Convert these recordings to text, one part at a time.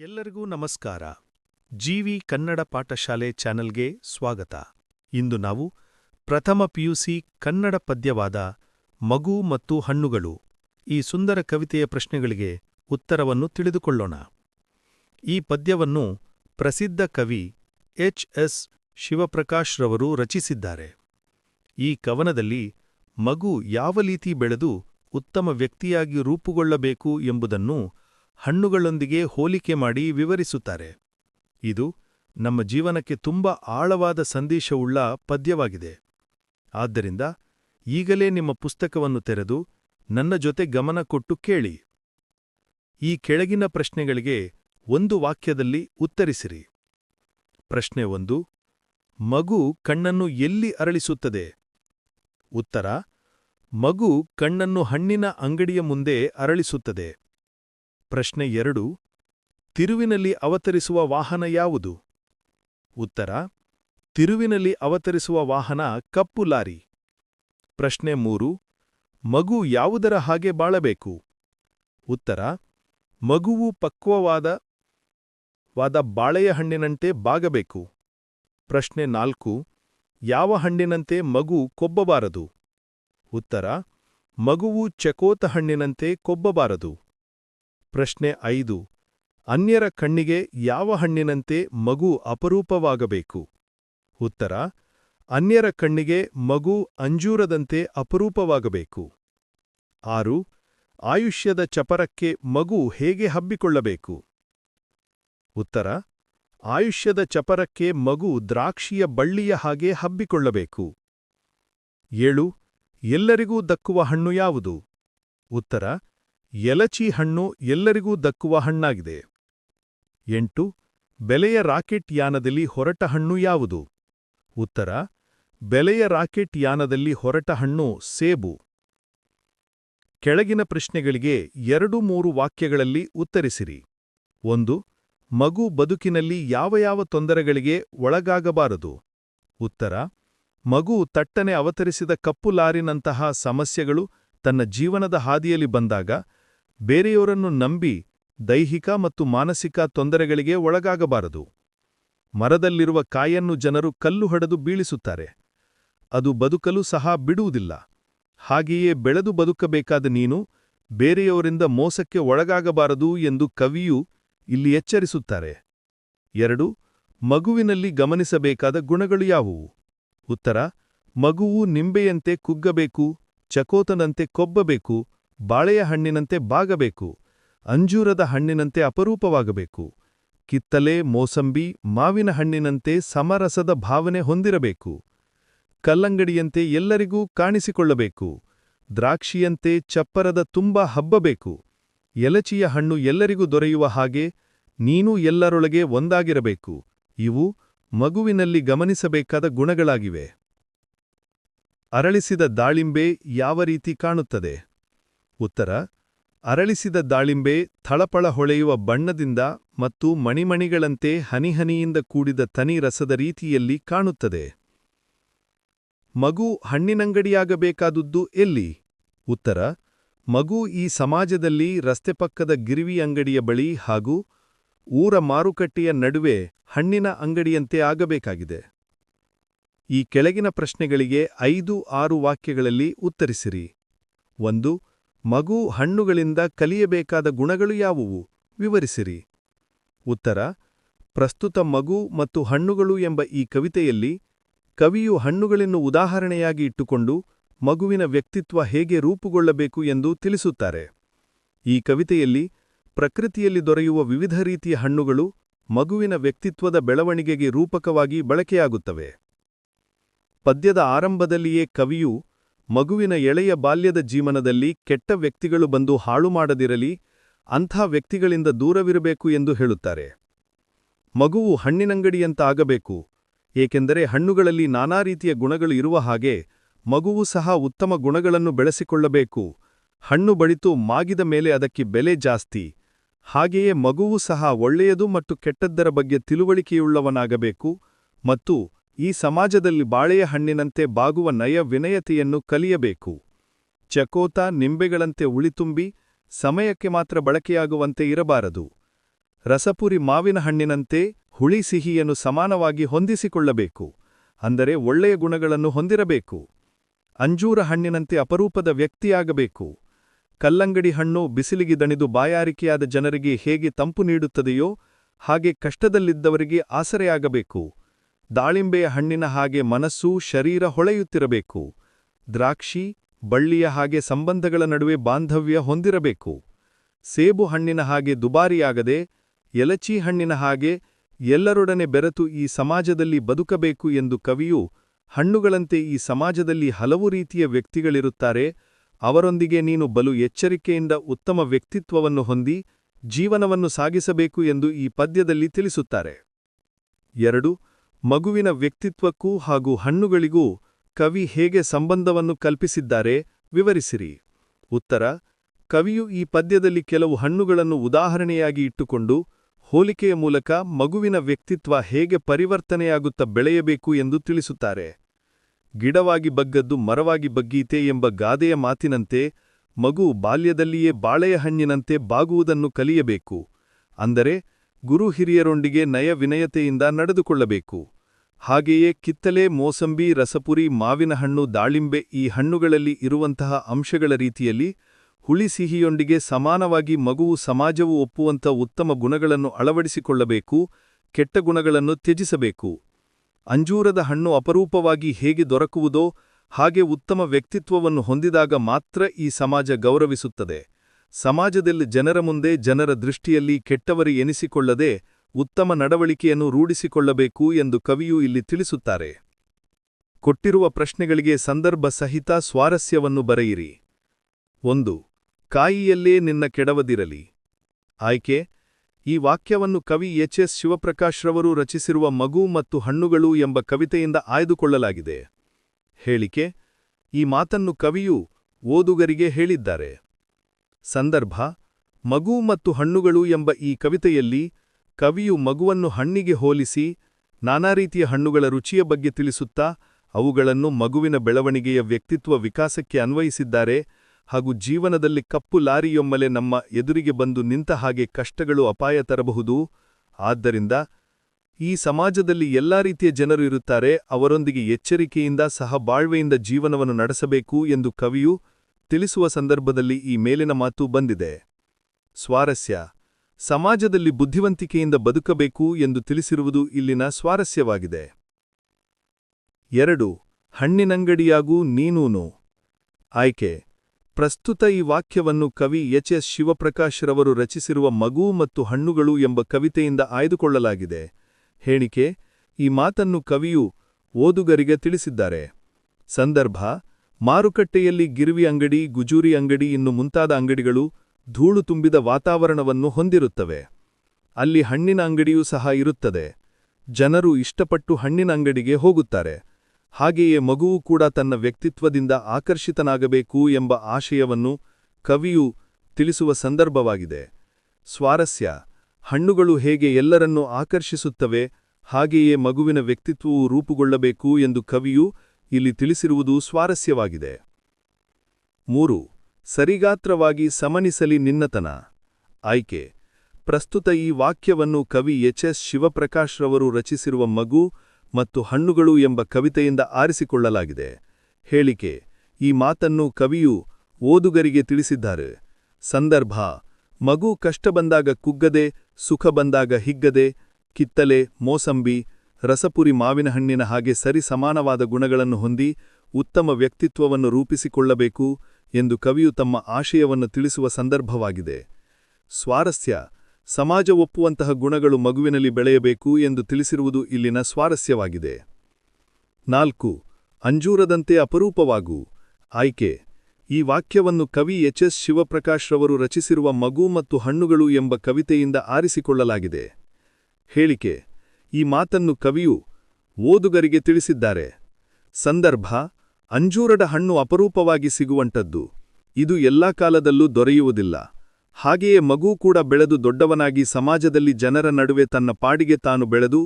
ಎಲ್ಲರಿಗೂ ನಮಸ್ಕಾರ. ಜೀವಿ ಕನ್ನಡ ಪಾಠಶಾಲೆ ಚಾನೆಲ್ಗೆ ಸ್ವಾಗತ. ಇಂದು ನಾವು ಪ್ರಥಮ ಪಿಯುಸಿ ಕನ್ನಡ ಪದ್ಯವಾದ ಮಗು ಮತ್ತು ಹಣ್ಣುಗಳು ಈ ಸುಂದರ ಕವಿತೆಯ ಪ್ರಶ್ನೆಗಳಿಗೆ ಉತ್ತರವನ್ನು ತಿಳಿದುಕೊಳ್ಳೋಣ. ಈ ಪದ್ಯವನ್ನು ಪ್ರಸಿದ್ಧ ಕವಿ ಎಚ್ ಎಸ್ ಶಿವಪ್ರಕಾಶ್ರವರು ರಚಿಸಿದ್ದಾರೆ. ಈ ಕವನದಲ್ಲಿ ಮಗು ಯಾವ ರೀತಿ ಬೆಳೆದು ಉತ್ತಮ ವ್ಯಕ್ತಿಯಾಗಿ ರೂಪುಗೊಳ್ಳಬೇಕು ಎಂಬುದನ್ನು ಹಣ್ಣುಗಳೊಂದಿಗೆ ಹೋಲಿಕೆ ಮಾಡಿ ವಿವರಿಸುತ್ತಾರೆ. ಇದು ನಮ್ಮ ಜೀವನಕ್ಕೆ ತುಂಬ ಆಳವಾದ ಸಂದೇಶವುಳ್ಳ ಪದ್ಯವಾಗಿದೆ. ಆದ್ದರಿಂದ ಈಗಲೇ ನಿಮ್ಮ ಪುಸ್ತಕವನ್ನು ತೆರೆದು ನನ್ನ ಜೊತೆ ಗಮನ ಕೊಟ್ಟು ಕೇಳಿ. ಈ ಕೆಳಗಿನ ಪ್ರಶ್ನೆಗಳಿಗೆ ಒಂದು ವಾಕ್ಯದಲ್ಲಿ ಉತ್ತರಿಸಿರಿ. ಪ್ರಶ್ನೆ ಒಂದು, ಮಗು ಕಣ್ಣನ್ನು ಎಲ್ಲಿ ಅರಳಿಸುತ್ತದೆ? ಉತ್ತರ, ಮಗು ಕಣ್ಣನ್ನು ಹಣ್ಣಿನ ಅಂಗಡಿಯ ಮುಂದೆ ಅರಳಿಸುತ್ತದೆ. ಪ್ರಶ್ನೆ ಎರಡು, ತಿರುವಿನಲ್ಲಿ ಅವತರಿಸುವ ವಾಹನ ಯಾವುದು? ಉತ್ತರ, ತಿರುವಿನಲ್ಲಿ ಅವತರಿಸುವ ವಾಹನ ಕಪ್ಪು ಲಾರಿ. ಪ್ರಶ್ನೆ ಮೂರು, ಮಗು ಯಾವುದರ ಹಾಗೆ ಬಾಳಬೇಕು? ಉತ್ತರ, ಮಗುವು ಪಕ್ವವಾದ, ವಾದ ಬಾಳೆಯ ಹಣ್ಣಿನಂತೆ ಬಾಗಬೇಕು. ಪ್ರಶ್ನೆ ನಾಲ್ಕು, ಯಾವ ಹಣ್ಣಿನಂತೆ ಮಗು ಕೊಬ್ಬಬಾರದು? ಉತ್ತರ, ಮಗುವು ಚಕೋತ ಹಣ್ಣಿನಂತೆ ಕೊಬ್ಬಬಾರದು. ಪ್ರಶ್ನೆ ಐದು. ಅನ್ಯರ ಕಣ್ಣಿಗೆ ಯಾವ ಹಣ್ಣಿನಂತೆ ಮಗು ಅಪರೂಪವಾಗಬೇಕು? ಉತ್ತರ, ಅನ್ಯರ ಕಣ್ಣಿಗೆ ಮಗು ಅಂಜೂರದಂತೆ ಅಪರೂಪವಾಗಬೇಕು. ಆರು, ಆಯುಷ್ಯದ ಚಪರಕ್ಕೆ ಮಗು ಹೇಗೆ ಹಬ್ಬಿಕೊಳ್ಳಬೇಕು? ಉತ್ತರ, ಆಯುಷ್ಯದ ಚಪರಕ್ಕೆ ಮಗು ದ್ರಾಕ್ಷಿಯ ಬಳ್ಳಿಯ ಹಾಗೆ ಹಬ್ಬಿಕೊಳ್ಳಬೇಕು. ಏಳು, ಎಲ್ಲರಿಗೂ ದಕ್ಕುವ ಹಣ್ಣು ಯಾವುದು? ಉತ್ತರ ಎಲಚಿ ಹಣ್ಣು ಎಲ್ಲರಿಗೂ ದಕ್ಕುವ ಹಣ್ಣಾಗಿದೆ. ಎಂಟು, ಬೆಲೆಯ ರಾಕೆಟ್ ಯಾನದಲ್ಲಿ ಹೊರಟ ಹಣ್ಣು ಯಾವುದು? ಉತ್ತರ, ಬೆಲೆಯ ರಾಕೆಟ್ ಯಾನದಲ್ಲಿ ಹೊರಟ ಹಣ್ಣು ಸೇಬು. ಕೆಳಗಿನ ಪ್ರಶ್ನೆಗಳಿಗೆ ಎರಡು ಮೂರು ವಾಕ್ಯಗಳಲ್ಲಿ ಉತ್ತರಿಸಿರಿ. ಒಂದು, ಮಗು ಬದುಕಿನಲ್ಲಿ ಯಾವ ಯಾವ ತೊಂದರೆಗಳಿಗೆ ಒಳಗಾಗಬಾರದು? ಉತ್ತರ, ಮಗು ತಟ್ಟನೆ ಅವತರಿಸಿದ ಕಪ್ಪು ಲಾರಿನಂತಹ ಸಮಸ್ಯೆಗಳು ತನ್ನ ಜೀವನದ ಹಾದಿಯಲ್ಲಿ ಬಂದಾಗ ಬೇರೆಯವರನ್ನು ನಂಬಿ ದೈಹಿಕ ಮತ್ತು ಮಾನಸಿಕ ತೊಂದರೆಗಳಿಗೆ ಒಳಗಾಗಬಾರದು. ಮರದಲ್ಲಿರುವ ಕಾಯನ್ನು ಜನರು ಕಲ್ಲು ಹೊಡೆದು ಬೀಳಿಸುತ್ತಾರೆ. ಅದು ಬದುಕಲು ಸಹ ಬಿಡುವುದಿಲ್ಲ. ಹಾಗೆಯೇ ಬೆಳೆದು ಬದುಕಬೇಕಾದ ನೀನು ಬೇರೆಯವರಿಂದ ಮೋಸಕ್ಕೆ ಒಳಗಾಗಬಾರದು ಎಂದು ಕವಿಯು ಇಲ್ಲಿ ಎಚ್ಚರಿಸುತ್ತಾರೆ. ಎರಡು, ಮಗುವಿನಲ್ಲಿ ಗಮನಿಸಬೇಕಾದ ಗುಣಗಳು ಯಾವುವು? ಉತ್ತರ, ಮಗುವು ನಿಂಬೆಯಂತೆ ಕುಗ್ಗಬೇಕು, ಚಕೋತನಂತೆ ಕೊಬ್ಬಬೇಕು ಬಾಳೆಯ ಹಣ್ಣಿನಂತೆ ಬಾಗಬೇಕು, ಅಂಜೂರದ ಹಣ್ಣಿನಂತೆ ಅಪರೂಪವಾಗಬೇಕು, ಕಿತ್ತಲೆ, ಮೋಸಂಬಿ, ಮಾವಿನ ಹಣ್ಣಿನಂತೆ ಸಮರಸದ ಭಾವನೆ ಹೊಂದಿರಬೇಕು, ಕಲ್ಲಂಗಡಿಯಂತೆ ಎಲ್ಲರಿಗೂ ಕಾಣಿಸಿಕೊಳ್ಳಬೇಕು, ದ್ರಾಕ್ಷಿಯಂತೆ ಚಪ್ಪರದ ತುಂಬ ಹಬ್ಬಬೇಕು, ಎಲಚಿಯ ಹಣ್ಣು ಎಲ್ಲರಿಗೂ ದೊರೆಯುವ ಹಾಗೆ ನೀನೂ ಎಲ್ಲರೊಳಗೆ ಒಂದಾಗಿರಬೇಕು, ಇವು ಮಗುವಿನಲ್ಲಿ ಗಮನಿಸಬೇಕಾದ ಗುಣಗಳಾಗಿವೆ. ಅರಳಿಸಿದ ದಾಳಿಂಬೆ ಯಾವ ರೀತಿ ಕಾಣುತ್ತದೆ? ಉತ್ತರ, ಅರಳಿಸಿದ ದಾಳಿಂಬೆ ಥಳಪಳ ಹೊಳೆಯುವ ಬಣ್ಣದಿಂದ ಮತ್ತು ಮಣಿಮಣಿಗಳಂತೆ ಹನಿಹನಿಯಿಂದ ಕೂಡಿದ ತನಿ ರಸದ ರೀತಿಯಲ್ಲಿ ಕಾಣುತ್ತದೆ. ಮಗು ಹಣ್ಣಿನಂಗಡಿಯಾಗಬೇಕಾದುದ್ದು ಎಲ್ಲಿ? ಉತ್ತರ, ಮಗು ಈ ಸಮಾಜದಲ್ಲಿ ರಸ್ತೆ ಪಕ್ಕದ ಗಿರಿವಿ ಅಂಗಡಿಯ ಬಳಿ ಹಾಗೂ ಊರ ಮಾರುಕಟ್ಟೆಯ ನಡುವೆ ಹಣ್ಣಿನ ಅಂಗಡಿಯಂತೆ ಆಗಬೇಕಾಗಿದೆ. ಈ ಕೆಳಗಿನ ಪ್ರಶ್ನೆಗಳಿಗೆ ಐದು ಆರು ವಾಕ್ಯಗಳಲ್ಲಿ ಉತ್ತರಿಸಿರಿ. ಒಂದು ಮಗು ಹಣ್ಣುಗಳಿಂದ ಕಲಿಯಬೇಕಾದ ಗುಣಗಳು ಯಾವುವು? ವಿವರಿಸಿರಿ. ಉತ್ತರ, ಪ್ರಸ್ತುತ ಮಗು ಮತ್ತು ಹಣ್ಣುಗಳು ಎಂಬ ಈ ಕವಿತೆಯಲ್ಲಿ ಕವಿಯು ಹಣ್ಣುಗಳನ್ನು ಉದಾಹರಣೆಯಾಗಿ ಇಟ್ಟುಕೊಂಡು ಮಗುವಿನ ವ್ಯಕ್ತಿತ್ವ ಹೇಗೆ ರೂಪುಗೊಳ್ಳಬೇಕು ಎಂದು ತಿಳಿಸುತ್ತಾರೆ. ಈ ಕವಿತೆಯಲ್ಲಿ ಪ್ರಕೃತಿಯಲ್ಲಿ ದೊರೆಯುವ ವಿವಿಧ ರೀತಿಯ ಹಣ್ಣುಗಳು ಮಗುವಿನ ವ್ಯಕ್ತಿತ್ವದ ಬೆಳವಣಿಗೆಗೆ ರೂಪಕವಾಗಿ ಬಳಕೆಯಾಗುತ್ತವೆ. ಪದ್ಯದ ಆರಂಭದಲ್ಲಿಯೇ ಕವಿಯು ಮಗುವಿನ ಎಳೆಯ ಬಾಲ್ಯದ ಜೀವನದಲ್ಲಿ ಕೆಟ್ಟ ವ್ಯಕ್ತಿಗಳು ಬಂದು ಹಾಳು ಮಾಡದಿರಲಿ, ಅಂಥ ವ್ಯಕ್ತಿಗಳಿಂದ ದೂರವಿರಬೇಕು ಎಂದು ಹೇಳುತ್ತಾರೆ. ಮಗುವು ಹಣ್ಣಿನಂಗಡಿಯಂತಾಗಬೇಕು, ಏಕೆಂದರೆ ಹಣ್ಣುಗಳಲ್ಲಿ ನಾನಾ ರೀತಿಯ ಗುಣಗಳು ಇರುವ ಹಾಗೆ ಮಗುವು ಸಹ ಉತ್ತಮ ಗುಣಗಳನ್ನು ಬೆಳೆಸಿಕೊಳ್ಳಬೇಕು. ಹಣ್ಣು ಬಳಿತು ಮಾಗಿದ ಮೇಲೆ ಅದಕ್ಕೆ ಬೆಲೆ ಜಾಸ್ತಿ, ಹಾಗೆಯೇ ಮಗುವು ಸಹ ಒಳ್ಳೆಯದು ಮತ್ತು ಕೆಟ್ಟದ್ದರ ಬಗ್ಗೆ ತಿಳುವಳಿಕೆಯುಳ್ಳವನಾಗಬೇಕು ಮತ್ತು ಈ ಸಮಾಜದಲ್ಲಿ ಬಾಳೆಯ ಹಣ್ಣಿನಂತೆ ಬಾಗುವ ನಯ ವಿನಯತೆಯನ್ನು ಕಲಿಯಬೇಕು. ಚಕೋತ ನಿಂಬೆಗಳಂತೆ ಉಳಿತುಂಬಿ ಸಮಯಕ್ಕೆ ಮಾತ್ರ ಬಳಕೆಯಾಗುವಂತೆ ಇರಬಾರದು. ರಸಪುರಿ ಮಾವಿನ ಹಣ್ಣಿನಂತೆ ಹುಳಿ ಸಿಹಿಯನ್ನು ಸಮಾನವಾಗಿ ಹೊಂದಿಸಿಕೊಳ್ಳಬೇಕು, ಅಂದರೆ ಒಳ್ಳೆಯ ಗುಣಗಳನ್ನು ಹೊಂದಿರಬೇಕು. ಅಂಜೂರ ಹಣ್ಣಿನಂತೆ ಅಪರೂಪದ ವ್ಯಕ್ತಿಯಾಗಬೇಕು. ಕಲ್ಲಂಗಡಿ ಹಣ್ಣು ಬಿಸಿಲಿಗೆ ದಣಿದು ಬಾಯಾರಿಕೆಯಾದ ಜನರಿಗೆ ಹೇಗೆ ತಂಪು ನೀಡುತ್ತದೆಯೋ ಹಾಗೆ ಕಷ್ಟದಲ್ಲಿದ್ದವರಿಗೆ ಆಸರೆಯಾಗಬೇಕು. ದಾಳಿಂಬೆಯ ಹಣ್ಣಿನ ಹಾಗೆ ಮನಸ್ಸು, ಶರೀರ ಹೊಳೆಯುತ್ತಿರಬೇಕು. ದ್ರಾಕ್ಷಿ, ಬಳ್ಳಿಯ ಹಾಗೆ ಸಂಬಂಧಗಳ ನಡುವೆ ಬಾಂಧವ್ಯ ಹೊಂದಿರಬೇಕು. ಸೇಬು ಹಣ್ಣಿನ ಹಾಗೆ ದುಬಾರಿಯಾಗದೆ, ಎಲಚಿ ಹಣ್ಣಿನ ಹಾಗೆ ಎಲ್ಲರೊಡನೆ ಬೆರೆತು ಈ ಸಮಾಜದಲ್ಲಿ ಬದುಕಬೇಕು ಎಂದು ಕವಿಯು ಹಣ್ಣುಗಳಂತೆ ಈ ಸಮಾಜದಲ್ಲಿ ಹಲವು ರೀತಿಯ ವ್ಯಕ್ತಿಗಳಿರುತ್ತಾರೆ. ಅವರೊಂದಿಗೆ ನೀನು ಬಲು ಎಚ್ಚರಿಕೆಯಿಂದ ಉತ್ತಮ ವ್ಯಕ್ತಿತ್ವವನ್ನು ಹೊಂದಿ, ಜೀವನವನ್ನು ಸಾಗಿಸಬೇಕು ಎಂದು ಈ ಪದ್ಯದಲ್ಲಿ ತಿಳಿಸುತ್ತಾರೆ. ಎರಡು ಮಗುವಿನ ವ್ಯಕ್ತಿತ್ವಕ್ಕೂ ಹಾಗೂ ಹಣ್ಣುಗಳಿಗೂ ಕವಿ ಹೇಗೆ ಸಂಬಂಧವನ್ನು ಕಲ್ಪಿಸಿದ್ದಾರೆ ವಿವರಿಸಿರಿ. ಉತ್ತರ, ಕವಿಯು ಈ ಪದ್ಯದಲ್ಲಿ ಕೆಲವು ಹಣ್ಣುಗಳನ್ನು ಉದಾಹರಣೆಯಾಗಿ ಇಟ್ಟುಕೊಂಡು ಹೋಲಿಕೆಯ ಮೂಲಕ ಮಗುವಿನ ವ್ಯಕ್ತಿತ್ವ ಹೇಗೆ ಪರಿವರ್ತನೆಯಾಗುತ್ತ ಬೆಳೆಯಬೇಕು ಎಂದು ತಿಳಿಸುತ್ತಾರೆ. ಗಿಡವಾಗಿ ಬಗ್ಗದ್ದು ಮರವಾಗಿ ಬಗ್ಗೀತೆ ಎಂಬ ಗಾದೆಯ ಮಾತಿನಂತೆ ಮಗು ಬಾಲ್ಯದಲ್ಲಿಯೇ ಬಾಳೆಯ ಹಣ್ಣಿನಂತೆ ಬಾಗುವುದನ್ನು ಕಲಿಯಬೇಕು. ಅಂದರೆ ಗುರು ಹಿರಿಯರೊಂದಿಗೆ ನಯ ವಿನಯತೆಯಿಂದ ನಡೆದುಕೊಳ್ಳಬೇಕು. ಹಾಗೆಯೇ ಕಿತ್ತಲೆ, ಮೋಸಂಬಿ, ರಸಪುರಿ, ಮಾವಿನ ಹಣ್ಣು, ದಾಳಿಂಬೆ ಈ ಹಣ್ಣುಗಳಲ್ಲಿ ಇರುವಂತಹ ಅಂಶಗಳ ರೀತಿಯಲ್ಲಿ ಹುಳಿ ಸಿಹಿಯೊಂದಿಗೆ ಸಮಾನವಾಗಿ ಮಗುವು ಸಮಾಜವು ಒಪ್ಪುವಂಥ ಉತ್ತಮ ಗುಣಗಳನ್ನು ಅಳವಡಿಸಿಕೊಳ್ಳಬೇಕು, ಕೆಟ್ಟ ಗುಣಗಳನ್ನು ತ್ಯಜಿಸಬೇಕು. ಅಂಜೂರದ ಹಣ್ಣು ಅಪರೂಪವಾಗಿ ಹೇಗೆ ದೊರಕುವುದೋ ಹಾಗೆ ಉತ್ತಮ ವ್ಯಕ್ತಿತ್ವವನ್ನು ಹೊಂದಿದಾಗ ಮಾತ್ರ ಈ ಸಮಾಜ ಗೌರವಿಸುತ್ತದೆ. ಸಮಾಜದಲ್ಲಿ ಜನರ ಮುಂದೆ ಜನರ ದೃಷ್ಟಿಯಲ್ಲಿ ಕೆಟ್ಟವರಿ ಎನಿಸಿಕೊಳ್ಳದೆ ಉತ್ತಮ ನಡವಳಿಕೆಯನ್ನು ರೂಢಿಸಿಕೊಳ್ಳಬೇಕು ಎಂದು ಕವಿಯು ಇಲ್ಲಿ ತಿಳಿಸುತ್ತಾರೆ. ಕೊಟ್ಟಿರುವ ಪ್ರಶ್ನೆಗಳಿಗೆ ಸಂದರ್ಭ ಸಹಿತ ಸ್ವಾರಸ್ಯವನ್ನು ಬರೆಯಿರಿ. ಒಂದು, ಕಾಯಿಯಲ್ಲೇ ನಿನ್ನ ಕೆಡವದಿರಲಿ. ಆಯ್ಕೆ, ಈ ವಾಕ್ಯವನ್ನು ಕವಿ ಎಚ್ ಎಸ್ ಶಿವಪ್ರಕಾಶ್ರವರು ರಚಿಸಿರುವ ಮಗು ಮತ್ತು ಹಣ್ಣುಗಳು ಎಂಬ ಕವಿತೆಯಿಂದ ಆಯ್ದುಕೊಳ್ಳಲಾಗಿದೆ. ಹೇಳಿಕೆ, ಈ ಮಾತನ್ನು ಕವಿಯು ಓದುಗರಿಗೆ ಹೇಳಿದ್ದಾರೆ. ಸಂದರ್ಭ, ಮಗು ಮತ್ತು ಹಣ್ಣುಗಳು ಎಂಬ ಈ ಕವಿತೆಯಲ್ಲಿ ಕವಿಯು ಮಗುವನ್ನು ಹಣ್ಣಿಗೆ ಹೋಲಿಸಿ ನಾನಾ ರೀತಿಯ ಹಣ್ಣುಗಳ ರುಚಿಯ ಬಗ್ಗೆ ತಿಳಿಸುತ್ತಾ ಅವುಗಳನ್ನು ಮಗುವಿನ ಬೆಳವಣಿಗೆಯ ವ್ಯಕ್ತಿತ್ವ ವಿಕಾಸಕ್ಕೆ ಅನ್ವಯಿಸಿದ್ದಾರೆ ಹಾಗೂ ಜೀವನದಲ್ಲಿ ಕಪ್ಪು ಲಾರಿಯೊಮ್ಮಲೆ ನಮ್ಮ ಎದುರಿಗೆ ಬಂದು ನಿಂತ ಹಾಗೆ ಕಷ್ಟಗಳು ಅಪಾಯ ತರಬಹುದು. ಆದ್ದರಿಂದ ಈ ಸಮಾಜದಲ್ಲಿ ಎಲ್ಲಾ ರೀತಿಯ ಜನರು ಇರುತ್ತಾರೆ, ಅವರೊಂದಿಗೆ ಎಚ್ಚರಿಕೆಯಿಂದ ಸಹ ಬಾಳ್ವೆಯಿಂದ ಜೀವನವನ್ನು ನಡೆಸಬೇಕು ಎಂದು ಕವಿಯು ತಿಳಿಸುವ ಸಂದರ್ಭದಲ್ಲಿ ಈ ಮೇಲಿನ ಮಾತು ಬಂದಿದೆ. ಸ್ವಾರಸ್ಯ. ಸಮಾಜದಲ್ಲಿ ಬುದ್ಧಿವಂತಿಕೆಯಿಂದ ಬದುಕಬೇಕು ಎಂದು ತಿಳಿಸಿರುವುದು ಇಲ್ಲಿನ ಸ್ವಾರಸ್ಯವಾಗಿದೆ. ಎರಡು. ಹಣ್ಣಿನಂಗಡಿಯಾಗೂ ನೀನೂನು. ಆಯ್ಕೆ. ಪ್ರಸ್ತುತ ಈ ವಾಕ್ಯವನ್ನು ಕವಿ ಎಚ್ ಎಸ್ ಶಿವಪ್ರಕಾಶ್ರವರು ರಚಿಸಿರುವ ಮಗು ಮತ್ತು ಹಣ್ಣುಗಳು ಎಂಬ ಕವಿತೆಯಿಂದ ಆಯ್ದುಕೊಳ್ಳಲಾಗಿದೆ. ಹೇಳಿಕೆ. ಈ ಮಾತನ್ನು ಕವಿಯು ಓದುಗರಿಗೆ ತಿಳಿಸಿದ್ದಾರೆ. ಸಂದರ್ಭ. ಮಾರುಕಟ್ಟೆಯಲ್ಲಿ ಗಿರ್ವಿ ಅಂಗಡಿ, ಗುಜೂರಿ ಅಂಗಡಿ, ಇನ್ನು ಮುಂತಾದ ಅಂಗಡಿಗಳು ಧೂಳು ತುಂಬಿದ ವಾತಾವರಣವನ್ನು ಹೊಂದಿರುತ್ತವೆ. ಅಲ್ಲಿ ಹಣ್ಣಿನ ಅಂಗಡಿಯೂ ಸಹ ಇರುತ್ತದೆ. ಜನರು ಇಷ್ಟಪಟ್ಟು ಹಣ್ಣಿನ ಅಂಗಡಿಗೆ ಹೋಗುತ್ತಾರೆ. ಹಾಗೆಯೇ ಮಗುವು ಕೂಡ ತನ್ನ ವ್ಯಕ್ತಿತ್ವದಿಂದ ಆಕರ್ಷಿತನಾಗಬೇಕು ಎಂಬ ಆಶಯವನ್ನು ಕವಿಯು ತಿಳಿಸುವ ಸಂದರ್ಭವಾಗಿದೆ. ಸ್ವಾರಸ್ಯ. ಹಣ್ಣುಗಳು ಹೇಗೆ ಎಲ್ಲರನ್ನೂ ಆಕರ್ಷಿಸುತ್ತವೆ, ಹಾಗೆಯೇ ಮಗುವಿನ ವ್ಯಕ್ತಿತ್ವವು ರೂಪುಗೊಳ್ಳಬೇಕು ಎಂದು ಕವಿಯು ಇಲ್ಲಿ ತಿಳಿಸಿರುವುದು ಸ್ವಾರಸ್ಯವಾಗಿದೆ. ಮೂರು, ಸರಿಗಾತ್ರವಾಗಿ ಸಮನಿಸಲಿ ನಿನ್ನತನ. ಆಯ್ಕೆ, ಪ್ರಸ್ತುತ ಈ ವಾಕ್ಯವನ್ನು ಕವಿ ಎಚ್. ಎಸ್. ಶಿವಪ್ರಕಾಶ್ರವರು ರಚಿಸಿರುವ ಮಗು ಮತ್ತು ಹಣ್ಣುಗಳು ಎಂಬ ಕವಿತೆಯಿಂದ ಆರಿಸಿಕೊಳ್ಳಲಾಗಿದೆ. ಹೇಳಿಕೆ, ಈ ಮಾತನ್ನು ಕವಿಯು ಓದುಗರಿಗೆ ತಿಳಿಸಿದ್ದಾರೆ. ಸಂದರ್ಭ, ಮಗು ಕಷ್ಟ ಬಂದಾಗ ಕುಗ್ಗದೆ, ಸುಖ ಬಂದಾಗ ಹಿಗ್ಗದೆ, ಕಿತ್ತಲೆ, ಮೋಸಂಬಿ ರಸಪುರಿ ಮಾವಿನ ಹಣ್ಣಿನ ಹಾಗೆ ಸರಿ ಸಮಾನವಾದ ಗುಣಗಳನ್ನು ಹೊಂದಿ ಉತ್ತಮ ವ್ಯಕ್ತಿತ್ವವನ್ನು ರೂಪಿಸಿಕೊಳ್ಳಬೇಕು ಎಂದು ಕವಿಯು ತಮ್ಮ ಆಶಯವನ್ನು ತಿಳಿಸುವ ಸಂದರ್ಭವಾಗಿದೆ. ಸ್ವಾರಸ್ಯ. ಸಮಾಜ ಒಪ್ಪುವಂತಹ ಗುಣಗಳು ಮಗುವಿನಲ್ಲಿ ಬೆಳೆಯಬೇಕು ಎಂದು ತಿಳಿಸಿರುವುದು ಇಲ್ಲಿನ ಸ್ವಾರಸ್ಯವಾಗಿದೆ. ನಾಲ್ಕು. ಅಂಜೂರದಂತೆ ಅಪರೂಪವಾಗು. ಆಯ್ಕೆ. ಈ ವಾಕ್ಯವನ್ನು ಕವಿ ಎಚ್. ಎಸ್. ಶಿವಪ್ರಕಾಶ್ರವರು ರಚಿಸಿರುವ ಮಗು ಮತ್ತು ಹಣ್ಣುಗಳು ಎಂಬ ಕವಿತೆಯಿಂದ ಆರಿಸಿಕೊಳ್ಳಲಾಗಿದೆ. ಹೇಳಿಕೆ. ಈ ಮಾತನ್ನು ಕವಿಯು ಓದುಗರಿಗೆ ತಿಳಿಸಿದ್ದಾರೆ. ಸಂದರ್ಭ, ಅಂಜೂರದ ಹಣ್ಣು ಅಪರೂಪವಾಗಿ ಸಿಗುವಂಟದ್ದು ಇದು ಎಲ್ಲಾ ಕಾಲದಲ್ಲೂ ದೊರೆಯುವುದಿಲ್ಲ. ಹಾಗೆಯೇ ಮಗು ಕೂಡ ಬೆಳೆದು ದೊಡ್ಡವನಾಗಿ ಸಮಾಜದಲ್ಲಿ ಜನರ ನಡುವೆ ತನ್ನ ಪಾಡಿಗೆ ತಾನು ಬೆಳೆದು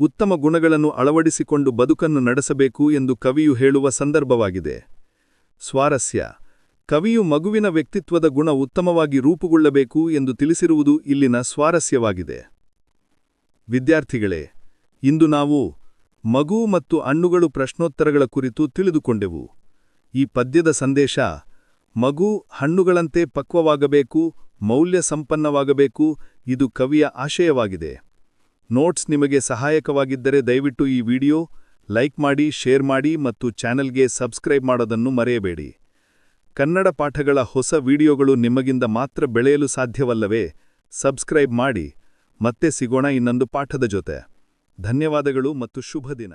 ಉತ್ತಮ ಗುಣಗಳನ್ನು ಅಳವಡಿಸಿಕೊಂಡು ಬದುಕನ್ನು ನಡೆಸಬೇಕು ಎಂದು ಕವಿಯು ಹೇಳುವ ಸಂದರ್ಭವಾಗಿದೆ. ಸ್ವಾರಸ್ಯ, ಕವಿಯು ಮಗುವಿನ ವ್ಯಕ್ತಿತ್ವದ ಗುಣ ಉತ್ತಮವಾಗಿ ರೂಪುಗೊಳ್ಳಬೇಕು ಎಂದು ತಿಳಿಸಿರುವುದು ಇಲ್ಲಿನ ಸ್ವಾರಸ್ಯವಾಗಿದೆ. ವಿದ್ಯಾರ್ಥಿಗಳೇ, ಇಂದು ನಾವು ಮಗು ಮತ್ತು ಹಣ್ಣುಗಳು ಪ್ರಶ್ನೋತ್ತರಗಳ ಕುರಿತು ತಿಳಿದುಕೊಂಡೆವು. ಈ ಪದ್ಯದ ಸಂದೇಶ, ಮಗು ಹಣ್ಣುಗಳಂತೆ ಪಕ್ವವಾಗಬೇಕು, ಮೌಲ್ಯ ಸಂಪನ್ನವಾಗಬೇಕು, ಇದು ಕವಿಯ ಆಶಯವಾಗಿದೆ. ನೋಟ್ಸ್ ನಿಮಗೆ ಸಹಾಯಕವಾಗಿದ್ದರೆ ದಯವಿಟ್ಟು ಈ ವಿಡಿಯೋ ಲೈಕ್ ಮಾಡಿ, ಶೇರ್ ಮಾಡಿ ಮತ್ತು ಚಾನೆಲ್ಗೆ ಸಬ್ಸ್ಕ್ರೈಬ್ ಮಾಡೋದನ್ನು ಮರೆಯಬೇಡಿ. ಕನ್ನಡ ಪಾಠಗಳ ಹೊಸ ವಿಡಿಯೋಗಳು ನಿಮಗಿಂದ ಮಾತ್ರ ಬೆಳೆಯಲು ಸಾಧ್ಯವಲ್ಲವೇ? ಸಬ್ಸ್ಕ್ರೈಬ್ ಮಾಡಿ. ಮತ್ತೆ ಸಿಗೋಣ ಇನ್ನೊಂದು ಪಾಠದ ಜೊತೆ. ಧನ್ಯವಾದಗಳು ಮತ್ತು ಶುಭ ದಿನ.